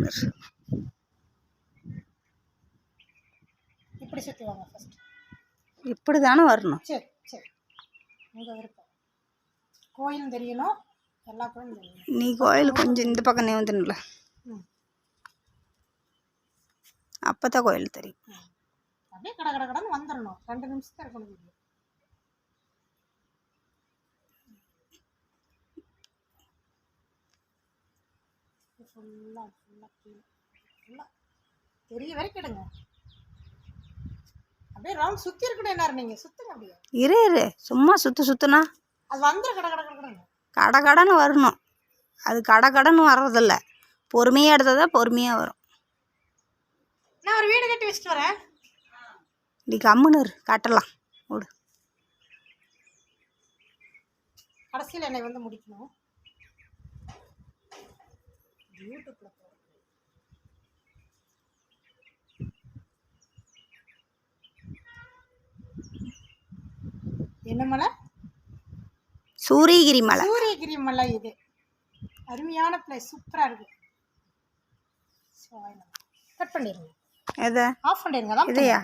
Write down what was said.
இரு. இப்படி சுற்றி வாங்க ஃபர்ஸ்ட் இப்படி தானே வரணும். சரி சரி. உங்கள் விருப்பம். கோயிலும் தெரியணும் எல்லா கோயிலும் தெரியணும். நீ கோயில் கொஞ்சம் இந்த பக்கம் நீ வந்துடல ம். அப்போ தான் கோயில் தெரியும். ம். அப்படியே கட கட கடன்னு வந்துடணும் ரெண்டு நிமிஷத்துல இருக்கணும் ஃபுல்லாக ஃபுல்லாக கீழே ஃபுல்லாக பெரிய வரைக்கும் எடுங்க அப்படியே ரவுண்ட் சுற்றி இருக்கணும் என்ன நீங்கள் சுற்றுங்க அப்படியே. இரு இரு. சும்மா சுற்று சுற்றுனா அது வந்துடும் கட கட கட கட. கடன்னு வரணும். அது கட கடன்னு வர்றதில்ல. பொறுமையாக எடுத்தால் தான் பொறுமையாக வரும். நான் ஒரு வீடு கட்டி வச்சுட்டு வரேன். நீ கம்முன்னு காட்டலாம். விடு கடைசியில் என்னை வந்து முடிக்கணும். யூடியூப்பில் என்ன மலை? சூரியகிரி மலை. சூரியகிரி மலை இது. அருமையான பிளேஸ் சூப்பராக இருக்கு. கட் பண்ணிடுங்க எதை? ஆஃப் பண்ணிடுங்க இதையா?